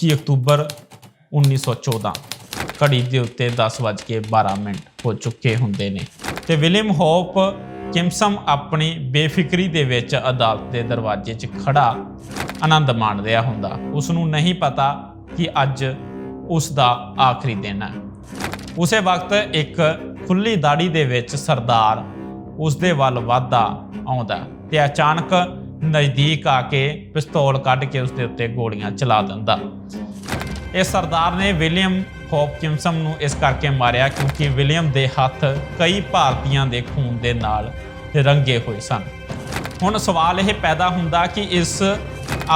21 October 1914 ਘੜੀ ਦੇ ਉੱਤੇ 10:12 ਮਿੰਟ ਹੋ ਚੁੱਕੇ ਹੁੰਦੇ ਨੇ। ਤੇ ਵਿਲੀਅਮ ਹੋਪ ਕਿਮਸਮ ਆਪਣੀ ਬੇਫਿਕਰੀ ਦੇ ਵਿੱਚ ਅਦਾਲਤ ਦੇ ਦਰਵਾਜ਼ੇ 'ਚ ਖੜਾ ਆਨੰਦ ਮਾਣ ਰਿਹਾ ਹੁੰਦਾ। ਉਸ ਨੂੰ ਨਹੀਂ ਪਤਾ ਕਿ ਅੱਜ ਉਸ ਦਾ ਆਖਰੀ ਦਿਨ ਹੈ। ਉਸੇ ਵਕਤ ਇੱਕ ਖੁੱਲੀ ਦਾੜੀ ਦੇ ਵਿੱਚ ਸਰਦਾਰ ਉਸ ਦੇ ਵੱਲ ਵਾਧਾ ਆਉਂਦਾ ਤੇ ਅਚਾਨਕ ਨਜ਼ਦੀਕ ਆ ਕੇ ਪਿਸਤੌਲ ਕੱਢ ਕੇ ਉਸ ਦੇ ਉੱਤੇ ਗੋਲੀਆਂ ਚਲਾ ਦਿੰਦਾ। ਇਹ ਸਰਦਾਰ ਨੇ ਵਿਲੀਅਮ ਹੌਪਕਿੰਸਨ ਨੂੰ ਇਸ ਕਰਕੇ ਮਾਰਿਆ ਕਿਉਂਕਿ ਵਿਲੀਅਮ ਦੇ ਹੱਥ ਕਈ ਭਾਰਤੀਆਂ ਦੇ ਖੂਨ ਦੇ ਨਾਲ ਰੰਗੇ ਹੋਏ ਸਨ। ਹੁਣ ਸਵਾਲ ਇਹ ਪੈਦਾ ਹੁੰਦਾ ਕਿ ਇਸ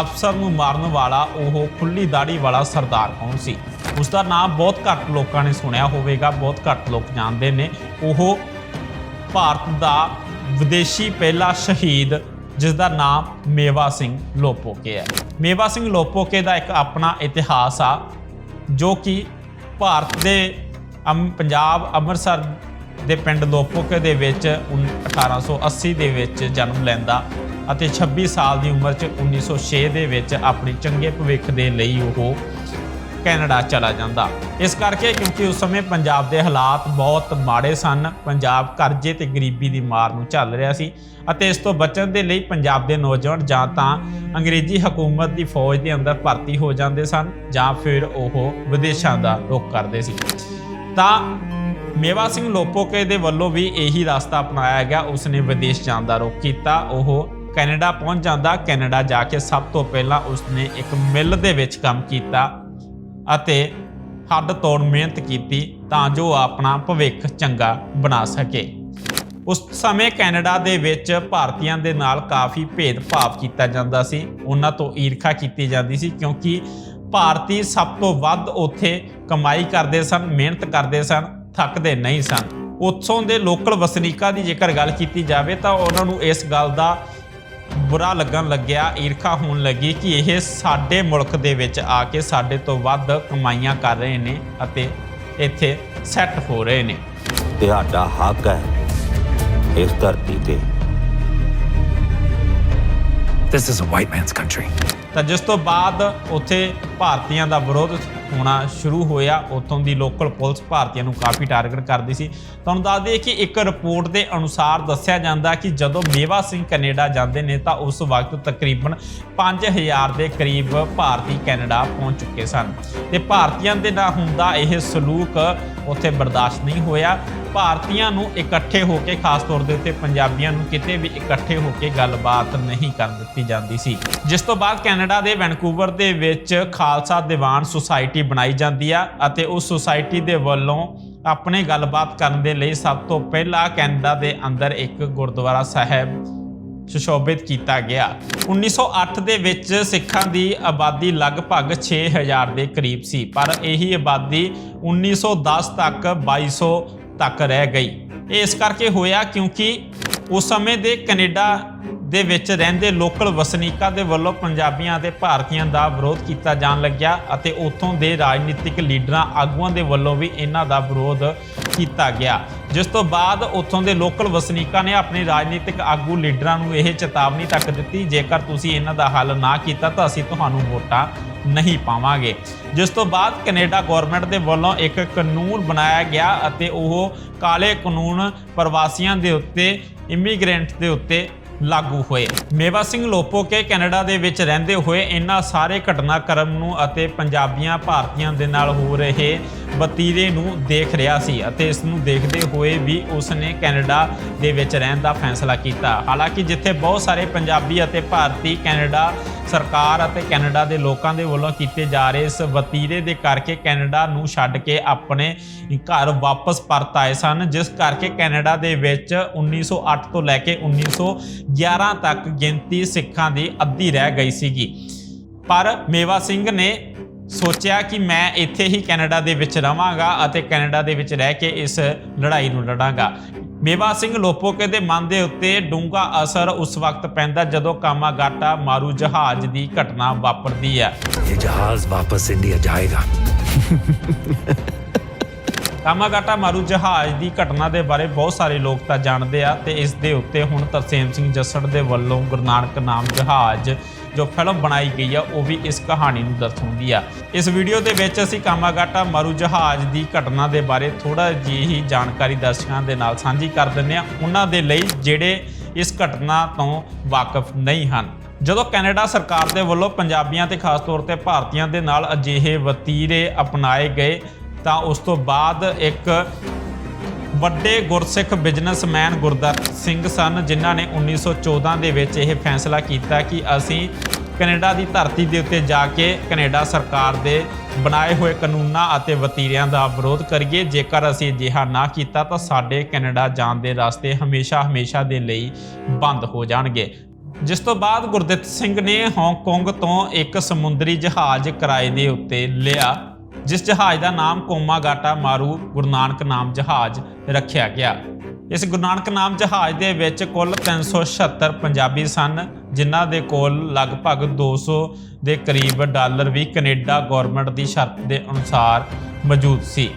ਅਫਸਰ ਨੂੰ ਮਾਰਨ ਵਾਲਾ ਉਹ ਖੁੱਲੀ ਦਾੜੀ ਵਾਲਾ ਸਰਦਾਰ ਕੌਣ ਸੀ? ਉਸ ਦਾ ਨਾਮ ਬਹੁਤ ਘੱਟ ਲੋਕਾਂ ਨੇ ਸੁਣਿਆ ਹੋਵੇਗਾ, ਬਹੁਤ ਘੱਟ ਲੋਕ ਜਾਣਦੇ ਨੇ। ਉਹ ਭਾਰਤ ਦਾ ਵਿਦੇਸ਼ੀ ਪਹਿਲਾ ਸ਼ਹੀਦ ਜਿਸ ਦਾ ਨਾਮ ਮੇਵਾ ਸਿੰਘ ਲੋਪੋਕੇ ਹੈ। ਮੇਵਾ ਸਿੰਘ ਲੋਪੋਕੇ ਦਾ ਇੱਕ ਆਪਣਾ ਇਤਿਹਾਸ ਆ, ਜੋ ਕਿ ਭਾਰਤ ਦੇ ਅਮ ਪੰਜਾਬ, ਅੰਮ੍ਰਿਤਸਰ ਦੇ ਪਿੰਡ ਲੋਪੋਕੇ ਦੇ ਵਿੱਚ ਉਨ- 1880 ਦੇ ਵਿੱਚ ਜਨਮ ਲੈਂਦਾ ਅਤੇ 26 ਸਾਲ ਦੀ ਉਮਰ 'ਚ 1906 ਦੇ ਵਿੱਚ ਆਪਣੀ ਚੰਗੇ ਭਵਿੱਖ ਦੇ ਲਈ ਉਹ ਕੈਨੇਡਾ ਚਲਾ ਜਾਂਦਾ। ਇਸ ਕਰਕੇ ਕਿਉਂਕਿ ਉਸ ਸਮੇਂ ਪੰਜਾਬ ਦੇ ਹਾਲਾਤ ਬਹੁਤ ਮਾੜੇ ਸਨ। ਪੰਜਾਬ ਕਰਜ਼ੇ ਤੇ ਗਰੀਬੀ ਦੀ ਮਾਰ ਨੂੰ ਝੱਲ ਰਿਹਾ ਸੀ ਅਤੇ ਇਸ ਤੋਂ ਬਚਣ ਦੇ ਲਈ ਪੰਜਾਬ ਦੇ ਨੌਜਵਾਨ ਜਾਂ ਤਾਂ ਅੰਗਰੇਜ਼ੀ ਹਕੂਮਤ ਦੀ ਫੌਜ ਦੇ ਅੰਦਰ ਭਰਤੀ ਹੋ ਜਾਂਦੇ ਸਨ ਜਾਂ ਫਿਰ ਉਹ ਵਿਦੇਸ਼ਾਂ ਦਾ ਰੁਖ ਕਰਦੇ ਸੀ। ਤਾਂ ਮੇਵਾ ਸਿੰਘ ਲੋਪੋਕੇ ਦੇ ਵੱਲੋਂ ਵੀ ਇਹੀ ਰਸਤਾ ਅਪਣਾਇਆ ਗਿਆ। ਉਸਨੇ ਵਿਦੇਸ਼ ਜਾਣ ਦਾ ਰੁਖ ਕੀਤਾ। ਉਹ ਕੈਨੇਡਾ ਪਹੁੰਚ ਜਾਂਦਾ। ਕੈਨੇਡਾ ਜਾ ਕੇ ਸਭ ਤੋਂ ਪਹਿਲਾਂ ਉਸਨੇ ਇੱਕ ਮਿੱਲ ਦੇ ਵਿੱਚ ਕੰਮ ਕੀਤਾ। ਅਤੇ ਹੱਡ ਤੋੜ ਮਿਹਨਤ ਕੀਤੀ ਤਾਂ ਜੋ ਆਪਣਾ ਭਵਿੱਖ ਚੰਗਾ ਬਣਾ ਸਕੇ। ਉਸ ਸਮੇਂ ਕੈਨੇਡਾ ਦੇ ਵਿੱਚ ਭਾਰਤੀਆਂ ਦੇ ਨਾਲ ਕਾਫੀ ਭੇਦਭਾਵ ਕੀਤਾ ਜਾਂਦਾ ਸੀ। ਉਹਨਾਂ ਤੋਂ ਈਰਖਾ ਕੀਤੀ ਜਾਂਦੀ ਸੀ ਕਿਉਂਕਿ ਭਾਰਤੀ ਸਭ ਤੋਂ ਵੱਧ ਉੱਥੇ ਕਮਾਈ ਕਰਦੇ ਸਨ, ਮਿਹਨਤ ਕਰਦੇ ਸਨ, ਥੱਕਦੇ ਨਹੀਂ ਸਨ। ਉੱਥੋਂ ਦੇ ਲੋਕਲ ਵਸਨੀਕਾਂ ਦੀ ਜੇਕਰ ਗੱਲ ਕੀਤੀ ਜਾਵੇ ਤਾਂ ਉਹਨਾਂ ਨੂੰ ਇਸ ਗੱਲ ਦਾ ਬੁਰਾ ਲੱਗਣ ਲੱਗਿਆ ਈਰਖਾ ਹੋਣ ਲੱਗੀ ਕਿ ਇਹ ਸਾਡੇ ਮੁਲਕ ਦੇ ਵਿੱਚ ਆ ਕੇ ਸਾਡੇ ਤੋਂ ਵੱਧ ਕਮਾਈਆਂ ਕਰ ਰਹੇ ਨੇ ਅਤੇ ਇੱਥੇ ਸੈੱਟ ਹੋ ਰਹੇ ਨੇ ਤੁਹਾਡਾ ਹੱਕ ਹੈ ਇਸ ਧਰਤੀ ਤੇ This is a white man's country. ਤਾਂ ਜਿਸ ਤੋਂ ਬਾਅਦ ਉੱਥੇ ਭਾਰਤੀਆਂ ਦਾ ਵਿਰੋਧ ਹੋਣਾ ਸ਼ੁਰੂ ਹੋਇਆ, ਉੱਥੋਂ ਦੀ ਲੋਕਲ ਪੁਲਿਸ ਭਾਰਤੀਆਂ ਨੂੰ ਕਾਫੀ ਟਾਰਗੇਟ ਕਰਦੀ ਸੀ। ਤੁਹਾਨੂੰ ਦੱਸ ਦਈਏ ਕਿ ਇੱਕ ਰਿਪੋਰਟ ਦੇ ਅਨੁਸਾਰ ਦੱਸਿਆ ਜਾਂਦਾ ਕਿ ਜਦੋਂ ਮੇਵਾ ਸਿੰਘ ਕੈਨੇਡਾ ਜਾਂਦੇ ਨੇ ਤਾਂ ਉਸ ਵਕਤ ਤਕਰੀਬਨ 5000 ਦੇ ਕਰੀਬ ਭਾਰਤੀ ਕੈਨੇਡਾ ਪਹੁੰਚ ਚੁੱਕੇ ਸਨ। ਤੇ ਭਾਰਤੀਆਂ ਦੇ ਨਾਲ ਹੁੰਦਾ ਇਹ ਸਲੂਕ ਉੱਥੇ ਬਰਦਾਸ਼ਤ ਨਹੀਂ ਹੋਇਆ। ਭਾਰਤੀਆਂ ਨੂੰ ਇਕੱਠੇ ਹੋ ਕੇ, ਖਾਸ ਤੌਰ ਦੇ ਉੱਤੇ ਪੰਜਾਬੀਆਂ ਨੂੰ ਕਿਤੇ ਵੀ ਇਕੱਠੇ ਹੋ ਕੇ ਗੱਲਬਾਤ ਨਹੀਂ ਕਰਨ ਦਿੱਤੀ ਜਾਂਦੀ ਸੀ। ਜਿਸ ਤੋਂ ਬਾਅਦ ਕੈਨੇਡਾ ਦੇ ਵੈਨਕੂਵਰ ਦੇ ਵਿੱਚ ਖਾਲਸਾ ਦੀਵਾਨ ਸੁਸਾਇਟੀ ਬਣਾਈ ਜਾਂਦੀ ਆ ਅਤੇ ਉਸ ਸੁਸਾਇਟੀ ਦੇ ਵੱਲੋਂ ਆਪਣੇ ਗੱਲਬਾਤ ਕਰਨ ਦੇ ਲਈ ਸਭ ਤੋਂ ਪਹਿਲਾਂ ਕੈਨੇਡਾ ਦੇ ਅੰਦਰ ਇੱਕ ਗੁਰਦੁਆਰਾ ਸਾਹਿਬ ਸੁਸ਼ੋਭਿਤ ਕੀਤਾ ਗਿਆ। 1908 ਦੇ ਵਿੱਚ ਸਿੱਖਾਂ ਦੀ ਆਬਾਦੀ ਲਗਭਗ 6000 ਦੇ ਕਰੀਬ ਸੀ, ਪਰ ਇਹੀ ਆਬਾਦੀ 1910 ਤੱਕ 2200 ਤੱਕ ਰਹਿ ਗਈ। ਇਹ ਇਸ ਕਰਕੇ ਹੋਇਆ ਕਿਉਂਕਿ ਉਸ ਸਮੇਂ ਦੇ ਕੈਨੇਡਾ ਦੇ ਵਿੱਚ ਰਹਿੰਦੇ ਲੋਕਲ ਵਸਨੀਕਾਂ ਦੇ ਵੱਲੋਂ ਪੰਜਾਬੀਆਂ ਅਤੇ ਭਾਰਤੀਆਂ ਦਾ ਵਿਰੋਧ ਕੀਤਾ ਜਾਣ ਲੱਗਿਆ ਅਤੇ ਉੱਥੋਂ ਦੇ ਰਾਜਨੀਤਿਕ ਲੀਡਰਾਂ ਆਗੂਆਂ ਦੇ ਵੱਲੋਂ ਵੀ ਇਹਨਾਂ ਦਾ ਵਿਰੋਧ ਕੀਤਾ ਗਿਆ। ਜਿਸ ਤੋਂ ਬਾਅਦ ਉੱਥੋਂ ਦੇ ਲੋਕਲ ਵਸਨੀਕਾਂ ਨੇ ਆਪਣੇ ਰਾਜਨੀਤਿਕ ਆਗੂ ਲੀਡਰਾਂ ਨੂੰ ਇਹ ਚੇਤਾਵਨੀ ਤੱਕ ਦਿੱਤੀ, ਜੇਕਰ ਤੁਸੀਂ ਇਹਨਾਂ ਦਾ ਹੱਲ ਨਾ ਕੀਤਾ ਤਾਂ ਅਸੀਂ ਤੁਹਾਨੂੰ ਵੋਟਾਂ ਨਹੀਂ ਪਾਵਾਂਗੇ। ਜਿਸ ਤੋਂ ਬਾਅਦ ਕੈਨੇਡਾ ਗਵਰਨਮੈਂਟ ਦੇ ਵੱਲੋਂ ਇੱਕ ਕਾਨੂੰਨ ਬਣਾਇਆ ਗਿਆ ਅਤੇ ਉਹ ਕਾਲੇ ਕਾਨੂੰਨ ਪ੍ਰਵਾਸੀਆਂ ਦੇ ਉੱਤੇ, ਇਮੀਗ੍ਰੈਂਟ ਦੇ ਉੱਤੇ ਲਾਗੂ ਹੋਏ। ਮੇਵਾ ਸਿੰਘ ਲੋਪੋਕੇ ਕੈਨੇਡਾ ਦੇ ਵਿੱਚ ਰਹਿੰਦੇ ਹੋਏ ਇਹਨਾਂ ਸਾਰੇ ਘਟਨਾਕ੍ਰਮ ਨੂੰ ਅਤੇ ਪੰਜਾਬੀਆਂ, ਭਾਰਤੀਆਂ ਦੇ ਨਾਲ ਹੋ ਰਹੇ ਵਤੀਰੇ ਨੂੰ ਦੇਖ ਰਿਹਾ ਸੀ ਅਤੇ ਇਸ ਨੂੰ ਦੇਖਦੇ ਹੋਏ ਵੀ ਉਸ ਨੇ ਕੈਨੇਡਾ ਦੇ ਵਿੱਚ ਰਹਿਣ ਦਾ ਫੈਸਲਾ ਕੀਤਾ। ਹਾਲਾਂਕਿ ਜਿੱਥੇ ਬਹੁਤ ਸਾਰੇ ਪੰਜਾਬੀ ਅਤੇ ਭਾਰਤੀ ਕੈਨੇਡਾ ਸਰਕਾਰ ਅਤੇ ਕੈਨੇਡਾ ਦੇ ਲੋਕਾਂ ਦੇ ਵੱਲੋਂ ਕੀਤੇ ਜਾ ਰਹੇ ਇਸ ਵਤੀਰੇ ਦੇ ਕਰਕੇ ਕੈਨੇਡਾ ਨੂੰ ਛੱਡ ਕੇ ਆਪਣੇ ਘਰ ਵਾਪਸ ਪਰਤ ਆਏ ਸਨ, ਜਿਸ ਕਰਕੇ ਕੈਨੇਡਾ ਦੇ ਵਿੱਚ 1908 ਤੋਂ ਲੈ ਕੇ 1911 ਤੱਕ ਗਿਣਤੀ ਸਿੱਖਾਂ ਦੀ ਅੱਧੀ ਰਹਿ ਗਈ ਸੀਗੀ। ਪਰ ਮੇਵਾ ਸਿੰਘ ਨੇ ਸੋਚਿਆ ਕਿ ਮੈਂ ਇੱਥੇ ਹੀ ਕੈਨੇਡਾ ਦੇ ਵਿੱਚ ਰਵਾਂਗਾ ਅਤੇ ਕੈਨੇਡਾ ਦੇ ਵਿੱਚ ਰਹਿ ਕੇ ਇਸ ਲੜਾਈ ਨੂੰ ਲੜਾਂਗਾ। ਮੇਵਾ ਸਿੰਘ ਲੋਪੋਕੇ ਦੇ ਮਨ ਦੇ ਉੱਤੇ ਡੂੰਘਾ ਅਸਰ ਉਸ ਵਕਤ ਪੈਂਦਾ ਜਦੋਂ ਕਾਮਾਗਾਟਾ ਮਾਰੂ ਜਹਾਜ਼ ਦੀ ਘਟਨਾ ਵਾਪਰਦੀ ਹੈ। ਇਹ ਜਹਾਜ਼ ਵਾਪਸ ਇੰਡੀਆ ਜਾਏਗਾ। ਕਾਮਾਗਾਟਾ ਮਾਰੂ ਜਹਾਜ਼ ਦੀ ਘਟਨਾ ਦੇ ਬਾਰੇ ਬਹੁਤ ਸਾਰੇ ਲੋਕ ਤਾਂ ਜਾਣਦੇ ਆ ਤੇ ਇਸ ਦੇ ਉੱਤੇ ਹੁਣ ਤਰਸੇਮ ਸਿੰਘ ਜੱਸੜ ਦੇ ਵੱਲੋਂ ਗੁਰੂ ਨਾਨਕ ਨਾਮ ਜਹਾਜ਼ ਜੋ ਫਿਲਮ ਬਣਾਈ ਗਈ ਆ, ਉਹ ਵੀ ਇਸ ਕਹਾਣੀ ਨੂੰ ਦਰਸਾਉਂਦੀ ਆ। ਇਸ ਵੀਡੀਓ ਦੇ ਵਿੱਚ ਅਸੀਂ ਕਾਮਾਗਾਟਾ ਮਾਰੂ ਜਹਾਜ਼ ਦੀ ਘਟਨਾ ਦੇ ਬਾਰੇ ਥੋੜਾ ਜਿਹੀ ਜਾਣਕਾਰੀ ਦਰਸ਼ਕਾਂ ਦੇ ਨਾਲ ਸਾਂਝੀ ਕਰ ਦਿੰਦੇ ਆ। ਉਹਨਾਂ ਦੇ ਲਈ ਜਿਹੜੇ ਇਸ ਘਟਨਾ ਤੋਂ ਵਾਕਿਫ ਨਹੀਂ ਹਨ। ਜਦੋਂ ਕੈਨੇਡਾ ਸਰਕਾਰ ਦੇ ਵੱਲੋਂ ਪੰਜਾਬੀਆਂ ਤੇ ਖਾਸ ਤੌਰ ਤੇ ਭਾਰਤੀਆਂ ਦੇ ਨਾਲ ਅਜਿਹੇ ਵਤੀਰੇ ਅਪਣਾਏ ਗਏ, ਤਾਂ ਉਸ ਤੋਂ ਬਾਅਦ ਇੱਕ ਵੱਡੇ ਗੁਰਸਿੱਖ ਬਿਜ਼ਨਸਮੈਨ ਗੁਰਦੱਤ ਸਿੰਘ ਸਨ, ਜਿਨ੍ਹਾਂ ਨੇ 1914 ਦੇ ਵਿੱਚ ਇਹ ਫੈਸਲਾ ਕੀਤਾ ਕਿ ਅਸੀਂ ਕੈਨੇਡਾ ਦੀ ਧਰਤੀ ਦੇ ਉੱਤੇ ਜਾ ਕੇ ਕੈਨੇਡਾ ਸਰਕਾਰ ਦੇ ਬਣਾਏ ਹੋਏ ਕਾਨੂੰਨਾਂ ਅਤੇ ਵਤੀਰਿਆਂ ਦਾ ਵਿਰੋਧ ਕਰੀਏ। ਜੇਕਰ ਅਸੀਂ ਅਜਿਹਾ ਨਾ ਕੀਤਾ, ਤਾਂ ਸਾਡੇ ਕੈਨੇਡਾ ਜਾਣ ਦੇ ਰਸਤੇ ਹਮੇਸ਼ਾ ਹਮੇਸ਼ਾ ਦੇ ਲਈ ਬੰਦ ਹੋ ਜਾਣਗੇ। ਜਿਸ ਤੋਂ ਬਾਅਦ ਗੁਰਦਿੱਤ ਸਿੰਘ ਨੇ ਹਾਂਗਕਾਂਗ ਤੋਂ ਇੱਕ ਸਮੁੰਦਰੀ ਜਹਾਜ਼ ਕਿਰਾਏ ਦੇ ਉੱਤੇ ਲਿਆ। ਜਿਸ ਜਹਾਜ਼ ਦਾ ਨਾਮ ਕੋਮਾਗਾਟਾ ਮਾਰੂ ਗੁਰੂ ਨਾਨਕ ਨਾਮ ਜਹਾਜ਼ ਰੱਖਿਆ ਗਿਆ। ਇਸ ਗੁਰੂ ਨਾਨਕ ਨਾਮ ਜਹਾਜ਼ ਦੇ ਵਿੱਚ ਕੁੱਲ 376 ਪੰਜਾਬੀ ਸਨ ਜਿਨ੍ਹਾਂ ਦੇ ਕੋਲ ਲਗਭਗ 200 ਦੇ ਕਰੀਬ ਡਾਲਰ ਵੀ ਕੈਨੇਡਾ ਗਵਰਨਮੈਂਟ ਦੀ ਸ਼ਰਤ ਦੇ ਅਨੁਸਾਰ ਮੌਜੂਦ ਸੀ।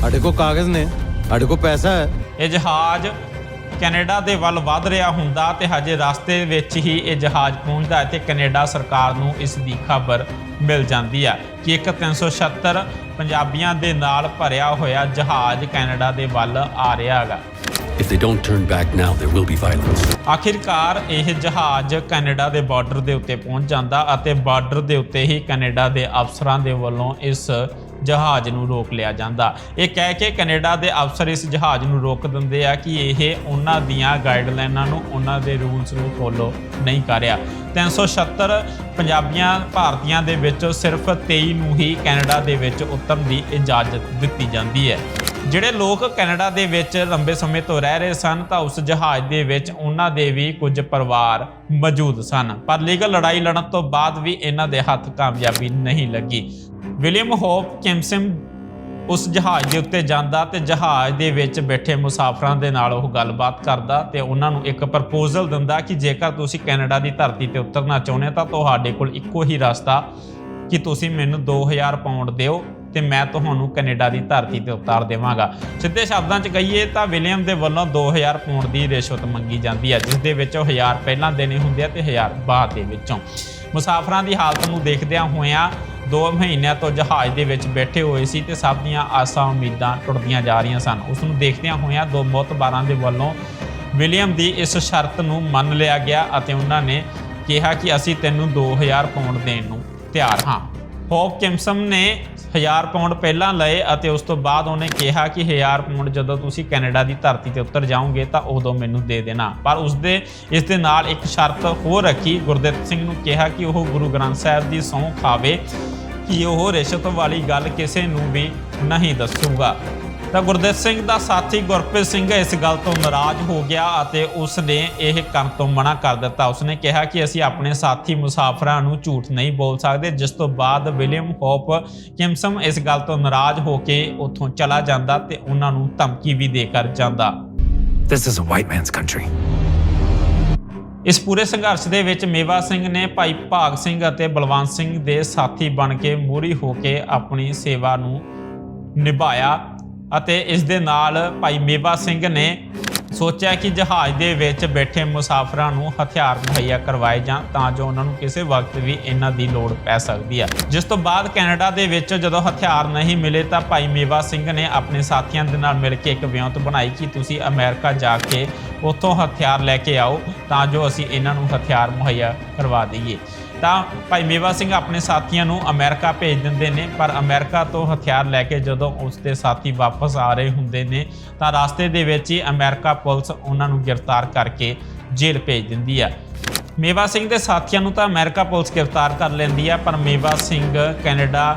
ਸਾਡੇ ਕੋਲ ਕਾਗਜ਼ ਨੇ ਸਾਡੇ ਕੋਲ ਪੈਸਾ ਹੈ। ਇਹ ਜਹਾਜ਼ ਕੈਨੇਡਾ ਦੇ ਵੱਲ ਵਧ ਰਿਹਾ ਹੁੰਦਾ ਤੇ ਹਜੇ ਰਸਤੇ ਵਿੱਚ ਹੀ ਇਹ ਜਹਾਜ਼ ਪਹੁੰਚਦਾ ਹੈ ਤੇ ਕੈਨੇਡਾ ਸਰਕਾਰ ਨੂੰ ਇਸ ਦੀ ਖਬਰ ਮਿਲ ਜਾਂਦੀ ਆ ਕਿ ਇੱਕ 376 ਪੰਜਾਬੀਆਂ ਦੇ ਨਾਲ ਭਰਿਆ ਹੋਇਆ ਜਹਾਜ਼ ਕੈਨੇਡਾ ਦੇ ਵੱਲ ਆ ਰਿਹਾ ਹੈਗਾ If they don't turn back now, there will be violence. ਆਖਿਰਕਾਰ ਇਹ ਜਹਾਜ਼ ਕੈਨੇਡਾ ਦੇ ਬਾਰਡਰ ਦੇ ਉੱਤੇ ਪਹੁੰਚ ਜਾਂਦਾ ਅਤੇ ਬਾਰਡਰ ਦੇ ਉੱਤੇ ਹੀ ਕੈਨੇਡਾ ਦੇ ਅਫਸਰਾਂ ਦੇ ਵੱਲੋਂ ਇਸ ਜਹਾਜ਼ ਨੂੰ ਰੋਕ ਲਿਆ ਜਾਂਦਾ। ਇਹ ਕਹਿ ਕੇ ਕੈਨੇਡਾ ਦੇ ਅਫਸਰ ਇਸ ਜਹਾਜ਼ ਨੂੰ ਰੋਕ ਦਿੰਦੇ ਆ ਕਿ ਇਹ ਉਹਨਾਂ ਦੀਆਂ ਗਾਈਡਲਾਈਨਾਂ ਨੂੰ, ਉਹਨਾਂ ਦੇ ਰੂਲਸ ਨੂੰ ਫੋਲੋ ਨਹੀਂ ਕਰ ਰਿਹਾ। 376 ਪੰਜਾਬੀਆਂ ਭਾਰਤੀਆਂ ਦੇ ਵਿੱਚ ਸਿਰਫ 23 ਨੂੰ ਹੀ ਕੈਨੇਡਾ ਦੇ ਵਿੱਚ ਉਤਰਨ ਦੀ ਇਜਾਜ਼ਤ ਦਿੱਤੀ ਜਾਂਦੀ ਹੈ। ਜਿਹੜੇ ਲੋਕ ਕੈਨੇਡਾ ਦੇ ਵਿੱਚ ਲੰਬੇ ਸਮੇਂ ਤੋਂ ਰਹਿ ਰਹੇ ਸਨ ਤਾਂ ਉਸ ਜਹਾਜ਼ ਦੇ ਵਿੱਚ ਉਹਨਾਂ ਦੇ ਵੀ ਕੁਝ ਪਰਿਵਾਰ ਮੌਜੂਦ ਸਨ। ਪਰ ਲੀਗਲ ਲੜਾਈ ਲੜਨ ਤੋਂ ਬਾਅਦ ਵੀ ਇਹਨਾਂ ਦੇ ਹੱਥ ਕਾਮਯਾਬੀ ਨਹੀਂ ਲੱਗੀ। ਵਿਲੀਅਮ ਹੋਪ ਕਿਮਸਨ ਉਸ ਜਹਾਜ਼ ਦੇ ਉੱਤੇ ਜਾਂਦਾ ਤੇ ਜਹਾਜ਼ ਦੇ ਵਿੱਚ ਬੈਠੇ ਮੁਸਾਫਰਾਂ ਦੇ ਨਾਲ ਉਹ ਗੱਲਬਾਤ ਕਰਦਾ ਤੇ ਉਹਨਾਂ ਨੂੰ ਇੱਕ ਪ੍ਰਪੋਜ਼ਲ ਦਿੰਦਾ ਕਿ ਜੇਕਰ ਤੁਸੀਂ ਕੈਨੇਡਾ ਦੀ ਧਰਤੀ ਤੇ ਉਤਰਨਾ ਚਾਹੁੰਦੇ ਤਾਂ ਤੁਹਾਡੇ ਕੋਲ ਇੱਕੋ ਹੀ ਰਸਤਾ ਕਿ ਤੁਸੀਂ ਮੈਨੂੰ 2000 ਪਾਉਂਡ ਦਿਓ ਤੇ ਮੈਂ ਤੁਹਾਨੂੰ ਕੈਨੇਡਾ ਦੀ ਧਰਤੀ ਤੇ ਉਤਾਰ ਦੇਵਾਂਗਾ। ਸਿੱਧੇ ਸ਼ਬਦਾਂ 'ਚ ਕਹੀਏ ਤਾਂ ਵਿਲੀਅਮ ਦੇ ਵੱਲੋਂ 2000 ਪਾਉਂਡ ਦੀ ਰਿਸ਼ਵਤ ਮੰਗੀ ਜਾਂਦੀ ਹੈ, ਜਿਸ ਦੇ ਵਿੱਚੋਂ 1000 ਪਹਿਲਾਂ ਦੇਣੇ ਹੁੰਦੇ ਆ ਤੇ 1000 ਬਾਅਦ ਦੇ ਵਿੱਚੋਂ। ਮੁਸਾਫਰਾਂ ਦੀ ਹਾਲਤ ਨੂੰ ਦੇਖਦਿਆਂ ਹੋਇਆਂ 2 ਮਹੀਨਿਆਂ ਤੋਂ ਜਹਾਜ਼ ਦੇ ਵਿੱਚ ਬੈਠੇ ਹੋਏ ਸੀ ਤੇ ਸਭ ਦੀਆਂ ਆਸਾਂ ਉਮੀਦਾਂ ਟੁੱਟਦੀਆਂ ਜਾ ਰਹੀਆਂ ਸਨ। ਉਸ ਨੂੰ ਦੇਖਦਿਆਂ ਹੋਇਆਂ ਦੋ ਮੌਤਬਾਰਾਂ ਦੇ ਵੱਲੋਂ ਵਿਲੀਅਮ ਦੀ ਇਸ ਸ਼ਰਤ ਨੂੰ ਮੰਨ ਲਿਆ ਗਿਆ ਅਤੇ ਉਹਨਾਂ ਨੇ ਕਿਹਾ ਕਿ ਅਸੀਂ ਤੈਨੂੰ 2000 ਪਾਉਂਡ ਦੇਣ ਨੂੰ ਤਿਆਰ ਹਾਂ। ਹੋਪ ਕਿਮਸਮ ਨੇ 1000 ਪਾਉਂਡ ਪਹਿਲਾਂ ਲਏ ਅਤੇ ਉਸ ਤੋਂ ਬਾਅਦ ਉਹਨੇ ਕਿਹਾ ਕਿ 1000 ਪਾਉਂਡ ਜਦੋਂ ਤੁਸੀਂ ਕੈਨੇਡਾ ਦੀ ਧਰਤੀ ਤੇ ਉਤਰ ਜਾਓਗੇ ਤਾਂ ਉਦੋਂ ਮੈਨੂੰ ਦੇ ਦੇਣਾ। ਪਰ ਉਸਦੇ ਇਸ ਦੇ ਨਾਲ ਇੱਕ ਸ਼ਰਤ ਹੋਰ ਰੱਖੀ। ਗੁਰਦਿੱਤ ਸਿੰਘ ਨੂੰ ਕਿਹਾ ਕਿ ਉਹ ਗੁਰੂ ਗ੍ਰੰਥ ਸਾਹਿਬ ਦੀ ਸਹੁੰ ਖਾਵੇ। ਕਿ ਉਹ ਰਿਸ਼ਵਤ ਵਾਲੀ ਗੱਲ ਕਿਸੇ ਨੂੰ ਵੀ ਨਹੀਂ ਦੱਸੂਗਾ। ਤਾਂ ਗੁਰਦੇਵ ਸਿੰਘ ਦਾ ਸਾਥੀ ਗੁਰਪ੍ਰੀਤ ਸਿੰਘ ਇਸ ਗੱਲ ਤੋਂ ਨਾਰਾਜ਼ ਹੋ ਗਿਆ ਅਤੇ ਉਸ ਨੇ ਇਹ ਕਰਨ ਤੋਂ ਮਨਾ ਕਰ ਦਿੱਤਾ। ਉਸਨੇ ਕਿਹਾ ਕਿ ਅਸੀਂ ਆਪਣੇ ਸਾਥੀ ਮੁਸਾਫਰਾਂ ਨੂੰ ਝੂਠ ਨਹੀਂ ਬੋਲ ਸਕਦੇ। ਜਿਸ ਤੋਂ ਬਾਅਦ ਵਿਲੀਅਮ ਹੋਪ ਕਿਮਸਮ ਇਸ ਗੱਲ ਤੋਂ ਨਾਰਾਜ਼ ਹੋ ਕੇ ਉੱਥੋਂ ਚਲਾ ਜਾਂਦਾ ਤੇ ਉਹਨਾਂ ਨੂੰ ਧਮਕੀ ਵੀ ਦੇ ਕਰ ਜਾਂਦਾ। This is a white man's country. ਇਸ ਪੂਰੇ ਸੰਘਰਸ਼ ਦੇ ਵਿੱਚ ਮੇਵਾ ਸਿੰਘ ਨੇ ਭਾਈ ਭਾਗ ਸਿੰਘ ਅਤੇ ਬਲਵੰਤ ਸਿੰਘ ਦੇ ਸਾਥੀ ਬਣ ਕੇ ਮੂਹਰੀ ਹੋ ਕੇ ਆਪਣੀ ਸੇਵਾ ਨੂੰ ਨਿਭਾਇਆ ਅਤੇ ਇਸ ਦੇ ਨਾਲ ਭਾਈ ਮੇਵਾ ਸਿੰਘ ਨੇ ਸੋਚਿਆ ਕਿ ਜਹਾਜ਼ ਦੇ ਵਿੱਚ ਬੈਠੇ ਮੁਸਾਫਰਾਂ ਨੂੰ ਹਥਿਆਰ ਮੁਹੱਈਆ ਕਰਵਾਏ ਜਾਣ ਤਾਂ ਜੋ ਉਹਨਾਂ ਨੂੰ ਕਿਸੇ ਵਕਤ ਵੀ ਇਹਨਾਂ ਦੀ ਲੋੜ ਪੈ ਸਕਦੀ ਹੈ ਜਿਸ ਤੋਂ ਬਾਅਦ ਕੈਨੇਡਾ ਦੇ ਵਿੱਚ ਜਦੋਂ ਹਥਿਆਰ ਨਹੀਂ ਮਿਲੇ ਤਾਂ ਭਾਈ ਮੇਵਾ ਸਿੰਘ ਨੇ ਆਪਣੇ ਸਾਥੀਆਂ ਦੇ ਨਾਲ ਮਿਲ ਕੇ ਇੱਕ ਵਿਉਂਤ ਬਣਾਈ ਕਿ ਤੁਸੀਂ ਅਮਰੀਕਾ ਜਾ ਕੇ ਉੱਥੋਂ ਹਥਿਆਰ ਲੈ ਕੇ ਆਓ ਤਾਂ ਜੋ ਅਸੀਂ ਇਹਨਾਂ ਨੂੰ ਹਥਿਆਰ ਮੁਹੱਈਆ ਕਰਵਾ ਦਈਏ। ਤਾਂ ਭਾਈ ਮੇਵਾ ਸਿੰਘ ਆਪਣੇ ਸਾਥੀਆਂ ਨੂੰ ਅਮਰੀਕਾ ਭੇਜ ਦਿੰਦੇ ਨੇ, ਪਰ ਅਮਰੀਕਾ ਤੋਂ ਹਥਿਆਰ ਲੈ ਕੇ ਜਦੋਂ ਉਸ ਦੇ ਸਾਥੀ ਵਾਪਸ ਆ ਰਹੇ ਹੁੰਦੇ ਨੇ, ਤਾਂ ਰਸਤੇ ਦੇ ਵਿੱਚ ਹੀ ਅਮਰੀਕਾ ਪੁਲਿਸ ਉਹਨਾਂ ਨੂੰ ਗ੍ਰਿਫਤਾਰ ਕਰਕੇ ਜੇਲ੍ਹ ਭੇਜ ਦਿੰਦੀ ਆ। ਮੇਵਾ ਸਿੰਘ ਦੇ ਸਾਥੀਆਂ ਨੂੰ ਤਾਂ ਅਮਰੀਕਾ ਪੁਲਿਸ ਗ੍ਰਿਫਤਾਰ ਕਰ ਲੈਂਦੀ ਆ, ਪਰ ਮੇਵਾ ਸਿੰਘ ਕੈਨੇਡਾ,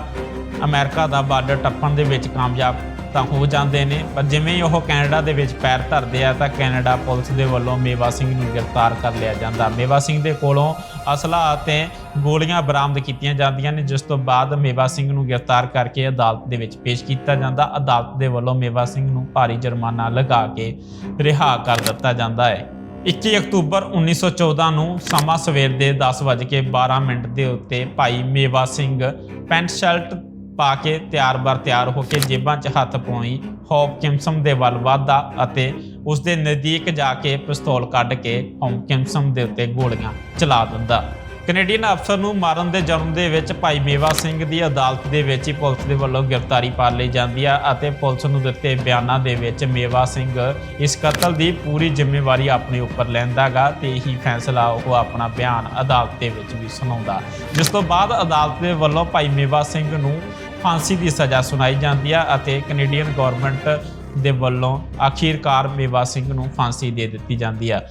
ਅਮਰੀਕਾ ਦਾ ਬਾਰਡਰ ਟੱਪਣ ਦੇ ਵਿੱਚ ਕਾਮਯਾਬ ਤਾਂ ਹੋ ਜਾਂਦੇ ਨੇ। ਪਰ ਜਿਵੇਂ ਹੀ ਉਹ ਕੈਨੇਡਾ ਦੇ ਵਿੱਚ ਪੈਰ ਧਰਦੇ ਆ, ਤਾਂ ਕੈਨੇਡਾ ਪੁਲਿਸ ਦੇ ਵੱਲੋਂ ਮੇਵਾ ਸਿੰਘ ਨੂੰ ਗ੍ਰਿਫਤਾਰ ਕਰ ਲਿਆ ਜਾਂਦਾ। ਮੇਵਾ ਸਿੰਘ ਦੇ ਕੋਲੋਂ ਅਸਲਾ ਅਤੇ ਗੋਲੀਆਂ ਬਰਾਮਦ ਕੀਤੀਆਂ ਜਾਂਦੀਆਂ ਨੇ, ਜਿਸ ਤੋਂ ਬਾਅਦ ਮੇਵਾ ਸਿੰਘ ਨੂੰ ਗ੍ਰਿਫਤਾਰ ਕਰਕੇ ਅਦਾਲਤ ਦੇ ਵਿੱਚ ਪੇਸ਼ ਕੀਤਾ ਜਾਂਦਾ। ਅਦਾਲਤ ਦੇ ਵੱਲੋਂ ਮੇਵਾ ਸਿੰਘ ਨੂੰ ਭਾਰੀ ਜੁਰਮਾਨਾ ਲਗਾ ਕੇ ਰਿਹਾ ਕਰ ਦਿੱਤਾ ਜਾਂਦਾ ਹੈ। 21 ਅਕਤੂਬਰ 1914 ਨੂੰ ਸਮਾਂ ਸਵੇਰ ਦੇ 10:12 ਮਿੰਟ ਦੇ ਉੱਤੇ ਭਾਈ ਮੇਵਾ ਸਿੰਘ ਪੈਂਟ ਸ਼ਰਟ ਪਾ ਕੇ ਤਿਆਰ-ਬਰ ਤਿਆਰ ਹੋ ਕੇ ਜੇਬਾਂ 'ਚ ਹੱਥ ਪਾਉਣੀ ਹੌਪਕਿੰਸਮ ਦੇ ਵੱਲ ਵਧਦਾ ਅਤੇ ਉਸ ਦੇ ਨਜ਼ਦੀਕ ਜਾ ਕੇ ਪਿਸਤੌਲ ਕੱਢ ਕੇ ਹੌਪਕਿੰਸਮ ਦੇ ਉੱਤੇ ਗੋਲੀਆਂ ਚਲਾ ਦਿੰਦਾ। ਕੈਨੇਡੀਅਨ ਅਫਸਰ ਨੂੰ ਮਾਰਨ ਦੇ ਜਨਮ ਦੇ ਵਿੱਚ ਭਾਈ ਮੇਵਾ ਸਿੰਘ ਦੀ ਅਦਾਲਤ ਦੇ ਵਿੱਚ ਹੀ ਪੁਲਿਸ ਦੇ ਵੱਲੋਂ ਗ੍ਰਿਫਤਾਰੀ ਪਾ ਲਈ ਜਾਂਦੀ ਆ ਅਤੇ ਪੁਲਿਸ ਨੂੰ ਦਿੱਤੇ ਬਿਆਨਾਂ ਦੇ ਵਿੱਚ ਮੇਵਾ ਸਿੰਘ ਇਸ ਕਤਲ ਦੀ ਪੂਰੀ ਜ਼ਿੰਮੇਵਾਰੀ ਆਪਣੇ ਉੱਪਰ ਲੈਂਦਾਗਾ ਤੇ ਇਹੀ ਫੈਸਲਾ ਉਹ ਆਪਣਾ ਬਿਆਨ ਅਦਾਲਤ ਦੇ ਵਿੱਚ ਵੀ ਸੁਣਾਉਂਦਾ। ਜਿਸ ਤੋਂ ਬਾਅਦ ਅਦਾਲਤ ਦੇ ਵੱਲੋਂ ਭਾਈ ਮੇਵਾ ਸਿੰਘ ਨੂੰ ਫਾਂਸੀ ਦੀ ਸਜ਼ਾ ਸੁਣਾਈ ਜਾਂਦੀ ਆ ਅਤੇ ਕੈਨੇਡੀਅਨ ਗਵਰਨਮੈਂਟ ਦੇ ਵੱਲੋਂ ਆਖੀਰਕਾਰ ਮੇਵਾ ਸਿੰਘ ਨੂੰ ਫਾਂਸੀ ਦੇ ਦਿੱਤੀ ਜਾਂਦੀ ਆ।